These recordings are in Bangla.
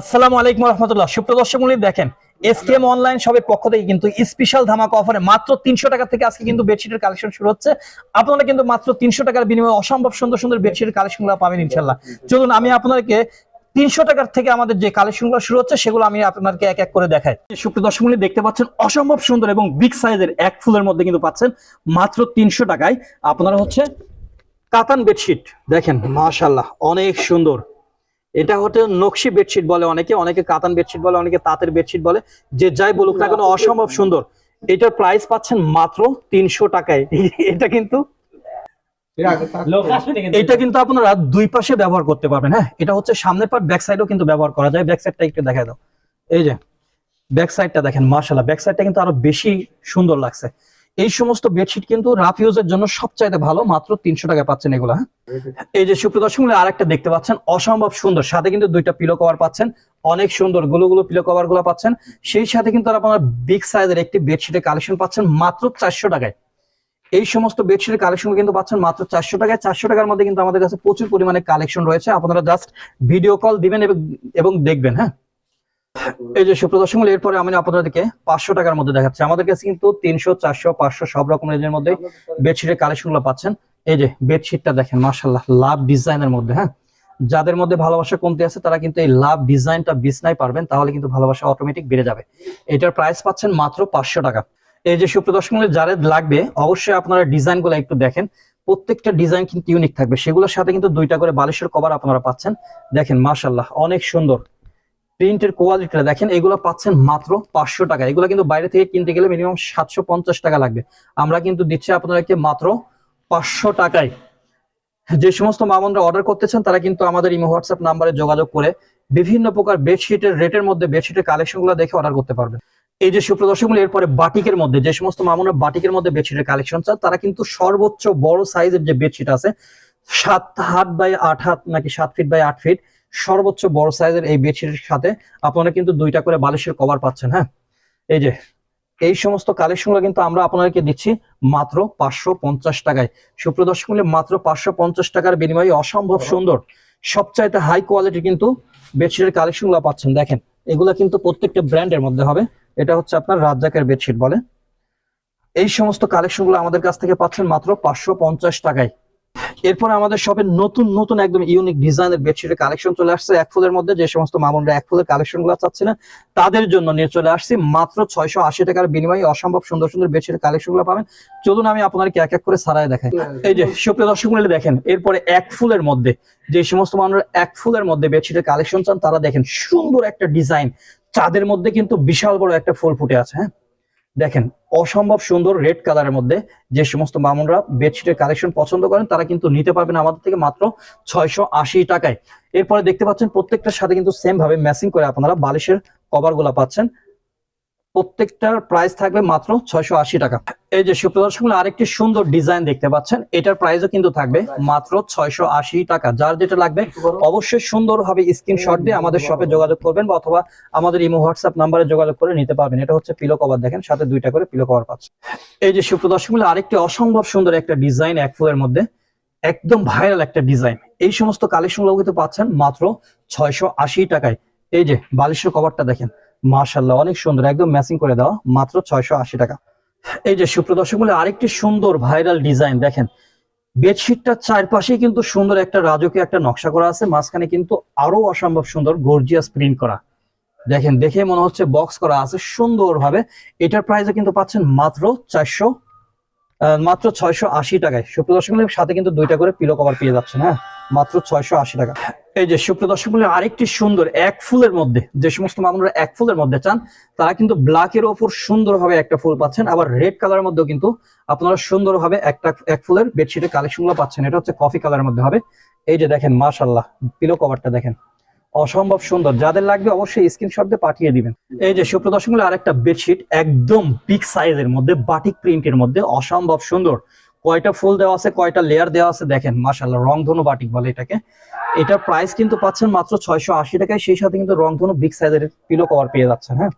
আসসালামু আলাইকুম রহমতুল্লাহ। দেখেন এসকেএম অনলাইন পক্ষ থেকে কিন্তু স্পেশাল অফারে মাত্র তিনশো টাকা থেকে আজকে কিন্তু বেডশিটের কালেকশন শুরু হচ্ছে। আপনারা কিন্তু মাত্র তিনশো টাকার বিনিময়ে অসম্ভব সুন্দর সুন্দর বেডশিটের পাবেন, ইনশাল্লাহ। চলুন, আমি আপনাদেরকে তিনশো টাকার থেকে আমাদের যে শুরু হচ্ছে, সেগুলো আমি আপনাদেরকে এক এক করে দেখাই। সুপ্রদর্শক মূল্য দেখতে পাচ্ছেন, অসম্ভব সুন্দর এবং বিগ সাইজের এক ফুলের মধ্যে কিন্তু পাচ্ছেন মাত্র তিনশো টাকায়। আপনারা হচ্ছে কাতান বেডশিট দেখেন মাশাল্লাহ অনেক সুন্দর। এটা হচ্ছে নকশি বেডশিট বলে অনেকে অনেকে কাতান বেডশিট বলে অনেকে তাঁতের বেডশিট বলে যে যাই বলুক না কেন অসম্ভব সুন্দর। এটার প্রাইস পাচ্ছেন মাত্র তিনশো টাকায়। এটা কিন্তু এটা কিন্তু আপনারা দুই পাশে ব্যবহার করতে পারবেন হ্যাঁ? এটা হচ্ছে সামনের পার্ট ব্যাক সাইডও কিন্তু ব্যবহার করা যায়। ব্যাক সাইডটা একটু দেখা দাও। এই যে ব্যাক সাইডটা দেখেন মার্শাল্লাহ ব্যাক সাইডটা কিন্তু আরও বেশি সুন্দর লাগছে। এই সমস্ত বেডশিট কিন্তু রাফ ইউজের জন্য সবচাইতে ভালো, মাত্র তিনশো টাকায় পাচ্ছেন এগুলা হ্যাঁ? এই যে সুপ্রদর্শক আর একটা দেখতে পাচ্ছেন, অসম্ভব সুন্দর। সাথে কিন্তু দুইটা পিলো কভার পাচ্ছেন, অনেক সুন্দরগুলো গুলো পিলো কভারগুলো পাচ্ছেন। সেই সাথে কিন্তু আপনারা বিগ সাইজের একটি বেডশিটের কালেকশন পাচ্ছেন, মাত্র চারশো টাকায়। এই সমস্ত বেডশিটের কালেকশন কিন্তু পাচ্ছেন, মাত্র চারশো টাকায়। চারশো টাকার মধ্যে কিন্তু আমাদের কাছে প্রচুর পরিমাণে কালেকশন রয়েছে। আপনারা জাস্ট ভিডিও কল দিবেন এবং দেখবেন হ্যাঁ? এই যে সুপ্রদর্শক এরপরে আমি আপনাদেরকে পাঁচশো টাকার মধ্যে দেখাচ্ছি। আমাদের কাছে কিন্তু তিনশো, চারশো, পাঁচশো সব রকম রেঞ্জের মধ্যে বেডশিটের কালেকশন পাচ্ছেন। এই যে বেডশিটটা দেখেন মার্শাল্লাহ লাভ ডিজাইনের মধ্যে হ্যাঁ? যাদের মধ্যে ভালোবাসা কমতে আছে, তারা কিন্তু এই লাভ ডিজাইনটা বিছনায় পারবেন, তাহলে কিন্তু ভালোবাসা অটোমেটিক বেড়ে যাবে। এটার প্রাইস পাচ্ছেন মাত্র পাঁচশো টাকা। এই যে সুপ্রদর্শক যাদের লাগবে, অবশ্যই আপনারা ডিজাইনগুলো একটু দেখেন। প্রত্যেকটা ডিজাইন কিন্তু ইউনিক থাকবে। সেগুলোর সাথে কিন্তু দুইটা করে বালিশের কভার আপনারা পাচ্ছেন। দেখেন মার্শাল্লাহ অনেক সুন্দর। প্রিন্টের কোয়ালিটিটা দেখেন, এগুলো পাচ্ছেন মাত্র পাঁচশো টাকা। এগুলো কিন্তু বাইরে থেকে কিনতে গেলে মিনিমাম সাতশো পঞ্চাশ টাকা লাগবে। আমরা কিন্তু দিচ্ছি আপনাদেরকে মাত্র পাঁচশো টাকায়। যে সমস্ত মামনরা অর্ডার করতেছেন, তারা কিন্তু আমাদের ইমো, হোয়াটসঅ্যাপ নাম্বারে যোগাযোগ করে বিভিন্ন প্রকার বেডশিটের রেটের মধ্যে বেডশিটের কালেকশনগুলো দেখে অর্ডার করতে পারবেন। এই যে সুপ্রদর্শক এরপরে বাটিকের মধ্যে, যে সমস্ত মামনরা বাটিকের মধ্যে বেডশিটের কালেকশন চান, তারা কিন্তু সর্বোচ্চ বড় সাইজের যে বেডশিট আছে, সাত হাত বাই আট হাত নাকি সাত ফিট বাই আট ফিট সর্বোচ্চ বড় সাইজের এই বেডশিটের সাথে আপনারা কিন্তু দুইটা করে বালিশের কভার পাচ্ছেন হ্যাঁ? এই যে এই সমস্ত কালেকশনগুলো কিন্তু আমরা আপনাদেরকে দিচ্ছি মাত্র পাঁচশো পঞ্চাশ টাকায়। সুপ্রদর্শক মূল্যে মাত্র পাঁচশো পঞ্চাশ টাকার বিনিময়ে অসম্ভব সুন্দর। সবচাইতে হাই কোয়ালিটি কিন্তু বেডশিটের কালেকশনগুলো পাচ্ছেন দেখেন। এগুলো কিন্তু প্রত্যেকটা ব্র্যান্ডের মধ্যে হবে। এটা হচ্ছে আপনার রাজ্জাকের বেডশিট বলে। এই সমস্ত কালেকশনগুলো আমাদের কাছ থেকে পাচ্ছেন মাত্র পাঁচশো পঞ্চাশ টাকায়। এরপর আমাদের শপে নতুন নতুন একদম ইউনিক ডিজাইনের বেডশিটের কালেকশন চলে আসছে এক ফুলের মধ্যে। যে সমস্ত মামুনরা এক ফুলের কালেকশনগুলো চাচ্ছে না তাদের জন্য নিয়ে চলে আসছি মাত্র ছয়শো আশি টাকার বিনিময়ে অসম্ভব সুন্দর সুন্দর বেডশিটের কালেকশনগুলো পাবেন। চলুন আমি আপনাদেরকে এক এক করে সারায় দেখাই। এই যে সুপ্রিয় দর্শক মূল্যে দেখেন এরপরে এক ফুলের মধ্যে যে সমস্ত মানুষ এক ফুলের মধ্যে বেডশিটের কালেকশন চান তারা দেখেন সুন্দর একটা ডিজাইন চাঁদের মধ্যে কিন্তু বিশাল বড় একটা ফুল ফুটে আছে হ্যাঁ? দেখেন, অসম্ভব সুন্দর রেড কালারের মধ্যে যে সমস্ত মামুনরা বেডশিটের কালেকশন পছন্দ করেন, তারা কিন্তু নিতে পারবেন আমাদের থেকে মাত্র ছয়শো আশি টাকায়। এরপরে দেখতে পাচ্ছেন, প্রত্যেকটার সাথে কিন্তু সেম ভাবে ম্যাচিং করে আপনারা বালিশের কভারগুলা পাচ্ছেন। প্রত্যেকটার প্রাইস থাকবে মাত্র ছয়শো আশি টাকা। এই যে সুপ্রদর্শক আরেকটি সুন্দর ডিজাইন দেখতে পাচ্ছেন। এটার প্রাইসও কিন্তু থাকবে মাত্র ছয়শো আশি টাকা। যার যেটা লাগবে, অবশ্যই সুন্দরভাবে স্ক্রিনশট দিয়ে আমাদের শপে যোগাযোগ করবেন বা অথবা আমাদের ইমো হোয়াটসঅ্যাপ নাম্বারে যোগাযোগ করে নিতে পারবেন। এটা হচ্ছে পিলো কভার দেখেন, সাথে দুইটা করে পিলো কভার পাচ্ছেন এই যে সুপ্রদর্শক আরেকটি অসম্ভব সুন্দর একটা ডিজাইন এক ফুলের মধ্যে, একদম ভাইরাল একটা ডিজাইন এই সমস্ত কালেকশনগুলো কিন্তু পাচ্ছেন মাত্র ছয়শো আশি টাকায়। এই যে বালিশের কভারটা দেখেন মার্শাল্লাহ অনেক সুন্দর, একদম ম্যাচিং করে দেওয়া মাত্র ছয়শো আশি টাকা। এই যে সুপ্রদর্শক বলে আরেকটি সুন্দর ভাইরাল ডিজাইন দেখেন। বেডশিটটার চারপাশে কিন্তু সুন্দর একটা রাজকীয় একটা নকশা করা আছে, মাঝখানে কিন্তু আরও অসম্ভব সুন্দর গর্জিয়াস প্রিন্ট করা। দেখেন, দেখে মনে হচ্ছে বক্স করা আছে সুন্দরভাবে। এটার প্রাইসে কিন্তু পাচ্ছেন মাত্র চারশো মাত্র ছয়শো আশি টাকায়। সুপ্রদর্শক সাথে কিন্তু দুইটা করে পিলো কভার পেয়ে যাচ্ছেন হ্যাঁ? মাত্র ছয়শো আশি টাকা। এই যে সুপ্রদর্শক মূল্যে আরেকটি সুন্দর এক ফুলের মধ্যে, যে সমস্ত মানুষরা এক ফুলের মধ্যে চান, তারা কিন্তু ব্ল্যাকের ওপর সুন্দরভাবে একটা ফুল পাচ্ছেন, আবার রেড কালারের মধ্যেও কিন্তু আপনারা সুন্দরভাবে একটা এক ফুলের বেডশিটের কালেকশনগুলো পাচ্ছেন। এটা হচ্ছে কফি কালারের মধ্যে হবে। এই যে দেখেন মাশাল্লাহ পিলো কভারটা দেখেন। অসম্ভব সুন্দর। যাদের লাগবে অবশ্যই স্ক্রিনশট দিয়ে পাঠিয়ে দিবেন। এই যে সুপ্রদর্শক মূল্যে আরেকটা বেডশিট একদম বিগ সাইজের মধ্যে বাটিক প্রিন্টের মধ্যে, অসম্ভব সুন্দর। কয়টা ফুল দেওয়া আছে, কয়টা লেয়ার দেওয়া আছে দেখেন মাশাল্লাহ রংধনু বাটিক বলে এটাকে। এটার প্রাইস কিন্তু পাচ্ছেন মাত্র ছয়শো আশি টাকায়, সেই সাথে কিন্তু রংধনু বিগ সাইজের পিলো কভার পেয়ে যাচ্ছেন হ্যাঁ?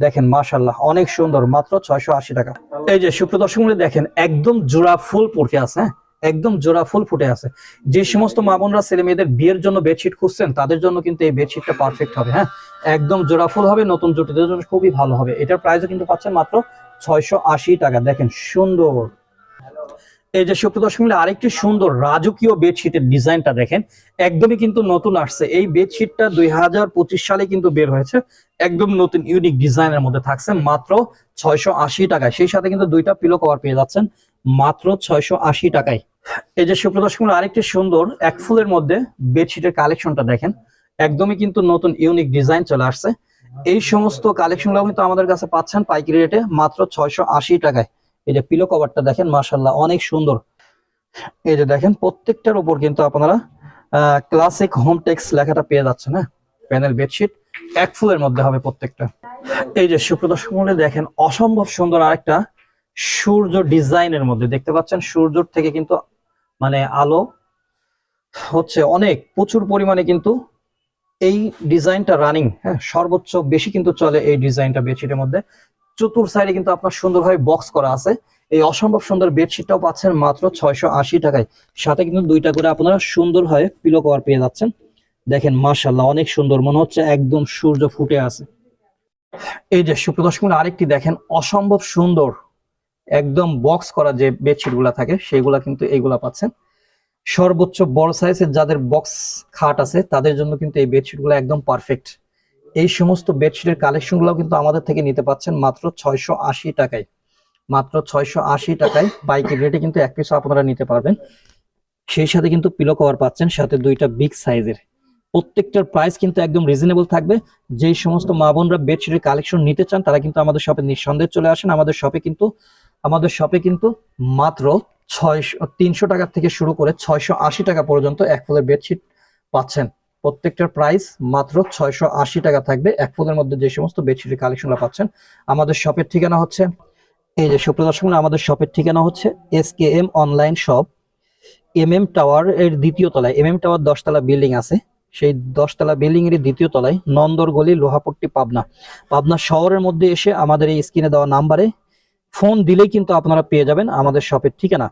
দেখেন মাশাল্লাহ অনেক সুন্দর, মাত্র ছয়শো আশি টাকা। এই যে সুপ্রদর্শক মূল্যে দেখেন, একদম জোড়া ফুল পড়ে আছে হ্যাঁ? একদম জোড়া ফুল ফুটে আছে। যে সমস্ত মা বোনরা, ছেলে মেয়েদের বিয়ের জন্য বেডশিট খুঁজছেন, তাদের জন্য কিন্তু এই বেডশিটটা পারফেক্ট হবে হ্যাঁ? একদম জোড়া ফুল হবে, নতুন জুটিদের জন্য খুবই ভালো হবে। এটার প্রাইসও কিন্তু পাচ্ছেন মাত্র ছয়শো আশি টাকা। দেখেন, সুন্দর। এই যে সুপ্রিয় দর্শক মিলে আরেকটি সুন্দর রাজকীয় বেডশিটের ডিজাইনটা দেখেন, একদমই কিন্তু নতুন আসছে। এই বেডশিটটা দুই হাজার পঁচিশ সালে কিন্তু বের হয়েছে। একদম নতুন ইউনিক ডিজাইনের মধ্যে থাকছে, মাত্র ছয়শো আশি টাকায়। সেই সাথে কিন্তু দুইটা পিলো কভার পেয়ে যাচ্ছেন, মাত্র ছয়শো আশি টাকায়। এই যে সুপ্রিয় দর্শক মিলে আরেকটি সুন্দর, এক ফুলের মধ্যে বেডশিটের কালেকশনটা দেখেন, একদমই কিন্তু নতুন ইউনিক ডিজাইন চলে আসছে। এই সমস্ত কালেকশনগুলো কিন্তু আমাদের কাছে পাচ্ছেন পাইকারি রেটে মাত্র ছয়শো আশি টাকায়। এই যে পিলো কভারটা দেখেন মার্শাল্লাহ অনেক সুন্দর। এই যে দেখেন, প্রত্যেকটার উপর কিন্তু আপনারা ক্লাসিক হোম টেক্স লেখাটা পেয়ে যাচ্ছেন হ্যাঁ? প্যানেল বেডশিট এক ফুলের মধ্যে হবে প্রত্যেকটা। এই যে সুপ্রদর্শক মূল্যে দেখেন, অসম্ভব সুন্দর আরেকটা সূর্য ডিজাইনের মধ্যে। দেখতে পাচ্ছেন, সূর্যর থেকে কিন্তু মানে আলো হচ্ছে অনেক, প্রচুর পরিমাণে কিন্তু এই ডিজাইনটা রানিং হ্যাঁ? সর্বোচ্চ বেশি কিন্তু চলে এই ডিজাইনটা বেডশিটের মধ্যে। চতুর সাইডে কিন্তু আপনার সুন্দরভাবে বক্স করা আছে। এই অসম্ভব সুন্দর বেডশিটটাও পাচ্ছেন মাত্র ছয়শো আশি টাকায়। সাথে কিন্তু দুইটা করে আপনারা সুন্দরভাবে পিলো কভার পেয়ে যাচ্ছেন। দেখেন মার্শাল্লাহ অনেক সুন্দর। মনে হচ্ছে একদম সূর্য ফুটে আছে। এই যে সুপ্রদর্শক আরেকটি দেখেন, অসম্ভব সুন্দর একদম বক্স করা যে বেডশিটগুলা থাকে, সেগুলা কিন্তু এইগুলা পাচ্ছেন। সর্বোচ্চ বড় সাইজের যাদের বক্স খাট আছে, তাদের জন্য কিন্তু এই বেডশিটগুলো একদম পারফেক্ট এই সমস্ত বেডশিটের কালেকশনগুলো কিন্তু আমাদের থেকে নিতে পাচ্ছেন মাত্র ছয়শো আশি টাকায়। মাত্র ছয়শো আশি টাকায় বাইকের রেটে কিন্তু এক পিস আপনারা নিতে পারবেন। সেই সাথে কিন্তু পিলো কভার পাচ্ছেন, সাথে দুইটা বিগ সাইজের প্রত্যেকটার প্রাইস কিন্তু একদম রিজনেবল থাকবে। যেই সমস্ত মা বোনরা বেডশিটের কালেকশন নিতে চান, তারা কিন্তু আমাদের শপে নিঃসন্দেহে চলে আসেন। আমাদের শপে কিন্তু, আমাদের শপে কিন্তু মাত্র ছয়শো, তিনশো টাকা থেকে শুরু করে ছয়শো আশি টাকা পর্যন্ত এক ফুলের বেডশিট পাচ্ছেন। প্রত্যেকটার প্রাইস মাত্র ছয়শো আশি টাকা থাকবে। এক ফুলের মধ্যে যে সমস্ত বেডশিটের কালেকশনগুলো পাচ্ছেন, আমাদের শপের ঠিকানা হচ্ছে, এই যে সুপ্রদর্শক আমাদের শপের ঠিকানা হচ্ছে S K M online shop M M tower এর দ্বিতীয় তলায়। এম এম টাওয়ার দশতলা বিল্ডিং আছে। সেই দশতলা বিল্ডিং এর দ্বিতীয় তলায় নন্দরগলি লোহাপট্টি পাবনা। পাবনা শহরের মধ্যে এসে আমাদের এই স্ক্রিনে দেওয়া নাম্বারে ফোন দিলেই কিন্তু আপনারা পেয়ে যাবেন আমাদের শপের ঠিকানা।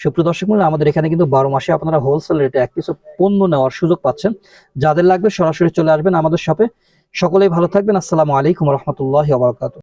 সুপ্রিয় দর্শক মূল্য আমাদের এখানে কিন্তু বারো মাসে আপনারা হোলসেল রেটে এক পিস পণ্য নেওয়ার সুযোগ পাচ্ছেন। যাদের লাগবে সরাসরি চলে আসবেন আমাদের শপে সকলেই ভালো থাকবেন। আসসালামু আলাইকুম রহমতুল্লাহ বারকাত